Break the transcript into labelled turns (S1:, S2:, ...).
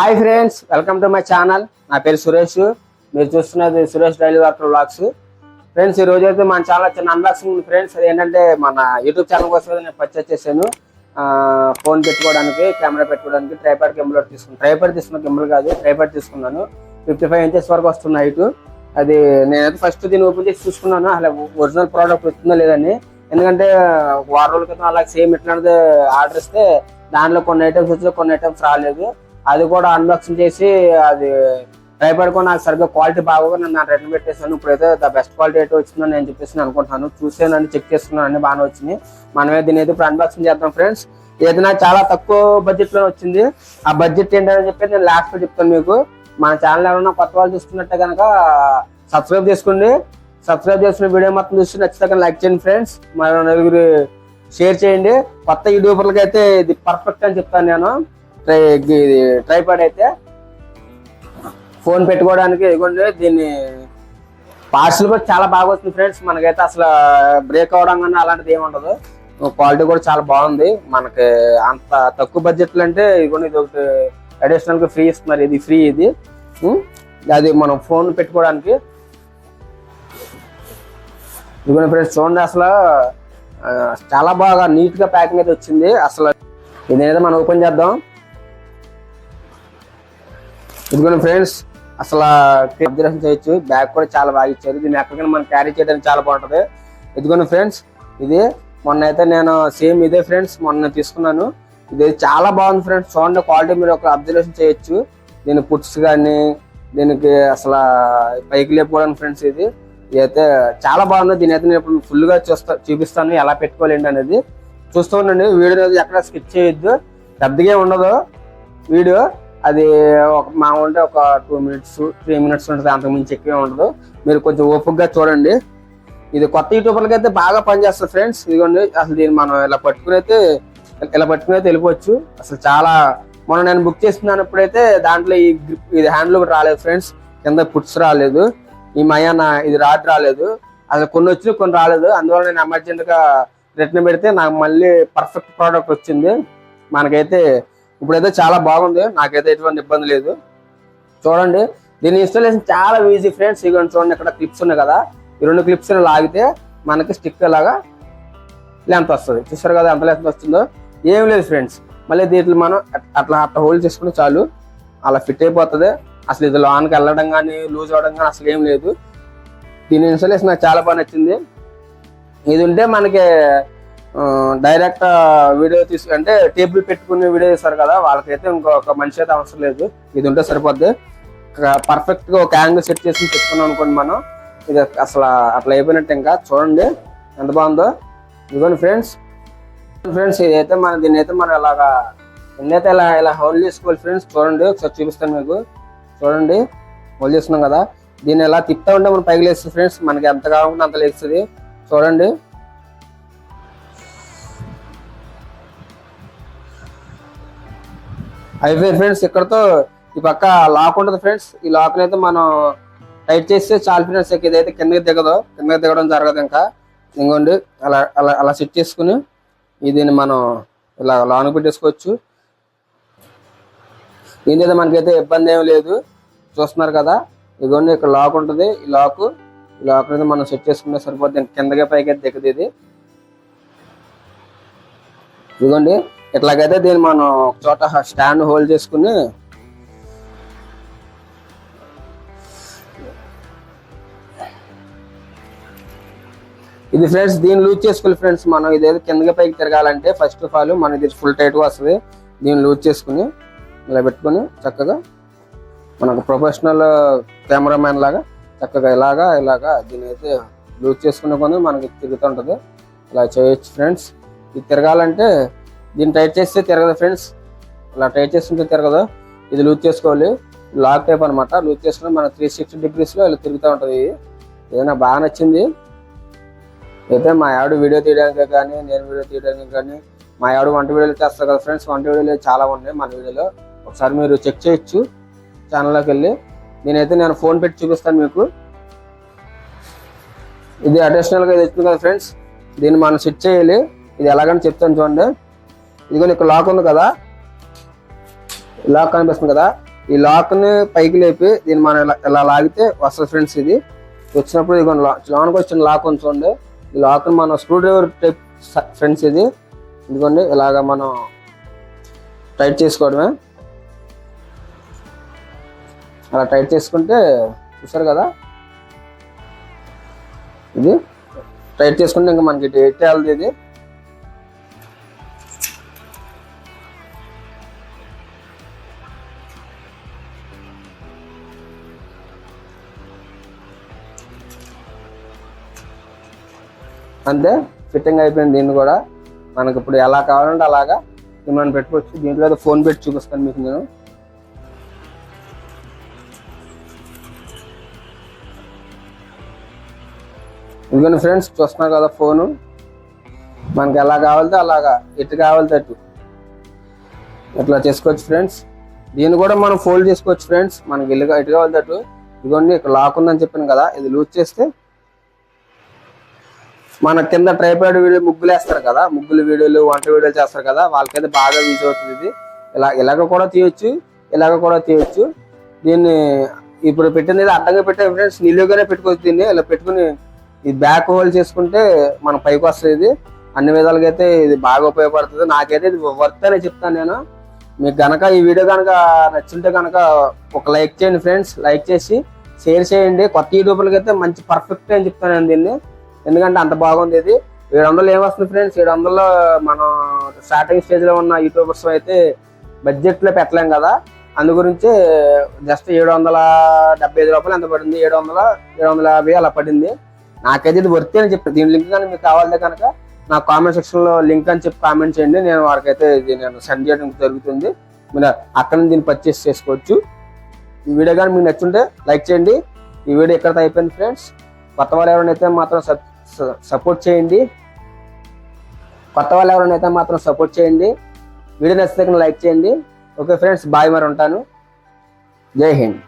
S1: Hi friends welcome to my channel. నా పేరు సురేష్. మీరు చూస్తున్నది Suresh daily water blogs friends ఈ రోజు అయితే మన ఛానల్ చిన్న అన్బాక్సింగ్ ఉంది ఫ్రెండ్స్. అది ఏంటంటే మన యూట్యూబ్ ఛానల్ కోసం నేను పర్చేస్ చేశాను. ఫోన్ పెట్టుకోవడానికి కెమెరా పెట్టుకోవడానికి ట్రైపాడ్ కెమెరా తీసుకున్నాను ట్రైపాడ్ తీసుకున్న కెమెరా కాదు ట్రైపాడ్ తీసుకున్నాను. ఫిఫ్టీ ఫైవ్ ఇంచెస్ వరకు వస్తుంది హైట్ అది నేనైతే ఫస్ట్ దీన్ని ఓపెన్ చేసి చూసుకున్నాను. అసలు ఒరిజినల్ ప్రోడక్ట్ వస్తుందో లేదని. ఎందుకంటే వారం రోజుల క్రితం అలా సేమ్ ఇట్లాంటిది ఆర్డర్ ఇస్తే దాంట్లో కొన్ని ఐటమ్స్ వచ్చినా కొన్ని ఐటమ్స్ రాలేదు. అది కూడా అన్బాక్సింగ్ చేసి అది ట్రైపాడ్ కూడా నాకు సరిగ్గా క్వాలిటీ బాగోగా నన్ను నా రిటర్న్ పెట్టేసాను ఇప్పుడైతే ద బెస్ట్ క్వాలిటీ అయితే వచ్చిందని నేను చెప్పేసి నేను అనుకుంటున్నాను. చూసాను చెక్ చేసుకున్నాను అన్ని బాగానే వచ్చింది. మనమే దీని అయితే ఇప్పుడు అన్బాక్సింగ్ చేద్దాం ఫ్రెండ్స్ ఏదైనా చాలా తక్కువ బడ్జెట్లో వచ్చింది. ఆ బడ్జెట్ ఏంటని చెప్పి నేను లాస్ట్లో చెప్తాను మీకు. మన ఛానల్ ఎవరైనా కొత్త వాళ్ళు చూస్తున్నట్టే కనుక సబ్స్క్రైబ్ చేసుకోండి. సబ్స్క్రైబ్ చేసుకున్న వీడియో మొత్తం చూసి నచ్చితే లైక్ చేయండి ఫ్రెండ్స్ మన నలుగురు షేర్ చేయండి. కొత్త యూట్యూబర్లకి అయితే ఇది పర్ఫెక్ట్ అని చెప్తాను నేను. ట్రై ఇది ట్రైపాడ్ అయితే ఫోన్ పెట్టుకోవడానికి ఇదిగోండి దీన్ని పార్సల్ కూడా చాలా బాగా వస్తుంది ఫ్రెండ్స్. మనకైతే అసలు బ్రేక్ అవడం కానీ అలాంటిది ఏమి ఉండదు. క్వాలిటీ కూడా చాలా బాగుంది. మనకి అంత తక్కువ బడ్జెట్లు అంటే ఇదిగోండి ఇది ఒకటి అడిషనల్గా ఫ్రీ ఇస్తున్నారు. ఇది ఫ్రీ ఇది. అది మనం ఫోన్ పెట్టుకోవడానికి ఇదిగోండి ఫ్రెండ్స్ చూడండి అసలు చాలా బాగా నీట్గా ప్యాకింగ్ అయితే వచ్చింది. అసలు ఇదైతే మనం ఓపెన్ చేద్దాం. ఇదిగోండి ఫ్రెండ్స్ అసలు అబ్జర్వేషన్ చేయొచ్చు. బ్యాగ్ కూడా చాలా బాగా ఇచ్చారు. దీన్ని ఎక్కడికైనా మనం క్యారీ చేయడానికి చాలా బాగుంటుంది. ఇదిగోండి ఫ్రెండ్స్ ఇది మొన్న అయితే నేను సేమ్ ఇదే ఫ్రెండ్స్ మొన్న తీసుకున్నాను. ఇది చాలా బాగుంది ఫ్రెండ్స్. చూడండి క్వాలిటీ మీరు ఒక అబ్జర్వేషన్ చేయొచ్చు. దీని పుట్స్ కానీ దీనికి అసలు పైకి లేపుకోవడానికి ఫ్రెండ్స్ ఇది. అయితే చాలా బాగుంది. దీని అయితే నేను ఇప్పుడు ఫుల్గా చూస్తా చూపిస్తాను. ఎలా పెట్టుకోవాలండి అనేది. చూస్తూ ఉండండి. వీడియో ఎక్కడ స్కిప్ చేయొద్దు. పెద్దగా ఉండదు. వీడియో అది ఒక మా ఉంటే ఒక టూ మినిట్స్ త్రీ మినిట్స్ ఉంటుంది అంతకు మించి ఎక్కువే ఉండదు. మీరు కొంచెం ఓపికగా చూడండి. ఇది కొత్త యూట్యూబర్లకి అయితే బాగా పనిచేస్తుంది ఫ్రెండ్స్. ఇదిగోండి అసలు దీన్ని మనం ఇలా పట్టుకుని అయితే ఇలా పట్టుకుని అయితే వెళ్ళిపోవచ్చు. అసలు చాలా మొన్న నేను బుక్ చేసుకున్నాను ఇప్పుడైతే దాంట్లో ఈ గ్రిప్ ఇది హ్యాండిల్ కూడా రాలేదు ఫ్రెండ్స్. కింద పుట్స్ రాలేదు. ఈ మయాన ఇది రాడ్ రాలేదు. అసలు కొన్ని వచ్చినా కొన్ని రాలేదు. అందువల్ల నేను ఎమర్జెంట్గా రిటర్న్ పెడితే నాకు మళ్ళీ పర్ఫెక్ట్ ప్రోడక్ట్ వచ్చింది. మనకైతే ఇప్పుడైతే చాలా బాగుంది. నాకైతే ఎటువంటి ఇబ్బంది లేదు. చూడండి దీని ఇన్స్టాలేషన్ చాలా ఈజీ ఫ్రెండ్స్ ఇక చూడండి ఇక్కడ క్లిప్స్ ఉన్నాయి కదా. ఈ రెండు క్లిప్స్ లాగితే మనకి స్టిక్ లాగా లెంత్ వస్తుంది. చూసారు కదా ఎంత లెంత్ వస్తుందో? ఏం లేదు ఫ్రెండ్స్ మళ్ళీ దీంట్లో మనం అట్లా అట్లా హోల్డ్ చేసుకుంటే చాలు. అలా ఫిట్ అయిపోతుంది. అసలు ఇది లాన్కి వెళ్ళడం కానీ లూజ్ అవ్వడం కానీ అసలు ఏం లేదు. దీని ఇన్స్టాలేషన్ నాకు చాలా బాగా నచ్చింది. ఇది ఉంటే మనకి డైరెక్ట్ వీడియో తీసుకుంటే అంటే టేబుల్ పెట్టుకుని వీడియో చేస్తారు కదా వాళ్ళకైతే ఇంకొక మనిషి అయితే అవసరం లేదు. ఇది ఉంటే సరిపోద్ది. పర్ఫెక్ట్గా ఒక యాంగిల్ సెట్ చేసి పెట్టుకున్నాం అనుకోండి మనం. ఇది అసలు అట్లా అయిపోయినట్టు ఇంకా చూడండి ఎంత బాగుందో. ఇదిగోండి ఫ్రెండ్స్ ఫ్రెండ్స్ ఇదైతే మన దీన్ని అయితే మనం ఇలాగా ఎన్నైతే ఇలా ఇలా హోల్డ్ చేసుకోవాలి ఫ్రెండ్స్ చూడండి ఒకసారి చూపిస్తాను మీకు. చూడండి హోల్డ్ చేస్తున్నాం కదా. దీన్ని ఎలా తిప్పుతా ఉంటే మనం పైకి లేస్తుంది ఫ్రెండ్స్ మనకి ఎంత కావాలంటే అంత లేస్తుంది. చూడండి. హైవే ఫ్రెండ్స్ ఇక్కడతో ఈ పక్క లాక్ ఉంటుంది ఫ్రెండ్స్. ఈ లాక్ అయితే మనం టైట్ చేస్తే చాలు ఫ్రెండ్స్ ఇదైతే కిందకి దిగదు. కిందకి దిగడం జరగదు ఇంకా. ఇంకోండి అలా అలా అలా సెట్ చేసుకుని దీన్ని మనం ఇలా లాంగ్ పెట్టేసుకోవచ్చు. దీని మనకైతే ఇబ్బంది ఏం లేదు. చూస్తున్నారు కదా? ఇదిగోండి ఇక్కడ లాక్ ఉంటుంది. ఈ లాక్ ఈ లాక్ అనేది మనం సెట్ చేసుకుంటే సరిపోద్ది. కిందకే పైకి అయితే దిగదు ఇది. ఇదిగోండి ఇట్లాగైతే దీన్ని మనం ఒక చోట స్టాండ్ హోల్డ్ చేసుకుని ఇది ఫ్రెండ్స్ దీన్ని లూజ్ చేసుకోవాలి ఫ్రెండ్స్ మనం ఇదేదో కిందకి పైకి తిరగాలంటే ఫస్ట్ ఆఫ్ ఆల్ మన ఇది ఫుల్ టైట్ వస్తుంది. దీన్ని లూజ్ చేసుకుని ఇలా పెట్టుకొని చక్కగా మనకు ప్రొఫెషనల్ కెమెరామ్యాన్ లాగా చక్కగా ఇలాగా ఇలాగా దీన్ని అయితే లూజ్ చేసుకునే కొంది మనకి తిరుగుతుంటుంది. ఇలా చేయొచ్చు ఫ్రెండ్స్. ఇది తిరగాలంటే దీన్ని టైట్ చేస్తే తిరగదు ఫ్రెండ్స్. ఇలా టైట్ చేస్తుంటే తిరగదు. ఇది లూజ్ చేసుకోవాలి. లాక్ టైప్ అనమాట లూజ్ చేసుకుని మన త్రీ సిక్స్టీ డిగ్రీస్లో ఇలా తిరుగుతూ ఉంటుంది. ఇది బాగా నచ్చింది. అయితే మా ఆవిడ వీడియో తీయడానికి కానీ నేను వీడియో తీయడానికి కానీ మా ఆవిడ వంట వీడియోలు చేస్తారు కదా ఫ్రెండ్స్. వంట వీడియోలు చాలా ఉన్నాయి మన వీడియోలో. ఒకసారి మీరు చెక్ చేయొచ్చు. ఛానల్లోకి వెళ్ళి. నేనైతే నేను ఫోన్ పెట్టి చూపిస్తాను మీకు. ఇది అడిషనల్గా ఇది వచ్చింది కదా ఫ్రెండ్స్. దీన్ని మనం సెట్ చేయాలి. ఇది ఎలాగని చెప్తాను చూడండి. ఇదిగో ఇక్కడ లాక్ ఉంది కదా? లాక్ కనిపిస్తుంది కదా? ఈ లాక్ని పైకి లేపి దీన్ని మనం ఇలా ఇలా లాగితే వస్తుంది ఫ్రెండ్స్ ఇది. వచ్చినప్పుడు ఇది లోనికి వచ్చిన లాక్ ఉంచండి ఈ లాక్ని మనం స్క్రూ డ్రైవర్ టైప్ ఫ్రెండ్స్ ఇది. ఇదిగోండి ఇలాగ మనం టైట్ చేసుకోవడమే. అలా టైట్ చేసుకుంటే చూసారు కదా? ఇది. టైట్ చేసుకుంటే ఇంకా మనకి ఎట్టే ఇది. అంతే ఫిట్టింగ్ అయిపోయింది దీన్ని కూడా మనకి ఇప్పుడు ఎలా కావాలంటే అలాగా ఇది మనం పెట్టుకోవచ్చు. దీంట్లో ఫోన్ పెట్టి చూపిస్తాను మీకు నేను. ఇదిగోండి ఫ్రెండ్స్ చూస్తున్నారు కదా ఫోను మనకి ఎలా కావాలితే అలాగా ఎటు కావాలితే అటు. ఇట్లా చేసుకోవచ్చు ఫ్రెండ్స్ దీన్ని కూడా మనం ఫోల్డ్ చేసుకోవచ్చు ఫ్రెండ్స్ మనకి ఇల్లు ఎటు కావాలితే అటు. ఇదిగోండి ఇక్కడ లాక్ ఉందని చెప్పాను కదా ఇది లూజ్ చేస్తే మన కింద ట్రైపాడ్ వీడియో ముగ్గులు వేస్తారు కదా ముగ్గులు వీడియోలు వంట వీడియోలు చేస్తారు కదా వాళ్ళకైతే బాగా యూజ్ అవుతుంది ఇది. ఇలా ఇలాగ కూడా తీయొచ్చు ఇలాగ కూడా తీయొచ్చు. దీన్ని ఇప్పుడు పెట్టింది అడ్డంగా పెట్టే ఫ్రెండ్స్ నిలువుగానే పెట్టుకోవచ్చు దీన్ని. ఇలా పెట్టుకుని ఈ బ్యాక్ హోల్డ్ చేసుకుంటే మన పైకి వస్తుంది ఇది. అన్ని విధాలుగా అయితే ఇది బాగా ఉపయోగపడుతుంది. నాకైతే ఇది వర్త్ అనే చెప్తాను నేను. మీకు గనక ఈ వీడియో కనుక నచ్చుంటే కనుక ఒక లైక్ చేయండి ఫ్రెండ్స్ లైక్ చేసి షేర్ చేయండి. కొత్త యూట్యూబర్లకి అయితే మంచి పర్ఫెక్ట్ అని చెప్తాను నేను దీన్ని. ఎందుకంటే అంత బాగుంది ఇది. ఏడు వందలు ఏమొస్తుంది ఫ్రెండ్స్ ఏడు వందల్లో మనం స్టార్టింగ్ స్టేజ్లో ఉన్న యూట్యూబర్స్ అయితే బడ్జెట్లో పెట్టలేం కదా. అందు గురించి జస్ట్ ఏడు వందల డెబ్బై ఐదు రూపాయలు ఎంత పడింది? ఏడు వందల ఏడు వందల యాభై అలా పడింది. నాకైతే ఇది వర్తి అని చెప్పి దీని లింక్ కానీ మీకు కావాలంటే కనుక నా కామెంట్ సెక్షన్లో లింక్ అని చెప్పి కామెంట్ చేయండి. నేను వారికైతే ఇది నేను సెండ్ చేయడం జరుగుతుంది. మీరు అక్కడ నుంచి దీన్ని పర్చేస్ చేసుకోవచ్చు. ఈ వీడియో కానీ మీకు నచ్చుంటే లైక్ చేయండి. ఈ వీడియో ఎక్కడితో అయిపోయింది ఫ్రెండ్స్ కొత్త వాళ్ళు ఎవరైనా అయితే మాత్రం సపోర్ట్ చేయండి. కొత్త వాళ్ళు ఎవరైనా అయితే మాత్రం సపోర్ట్ చేయండి. వీడియో నచ్చితే లైక్ చేయండి. ఓకే ఫ్రెండ్స్ బాయ్ మరి ఉంటాను. జై హింద్.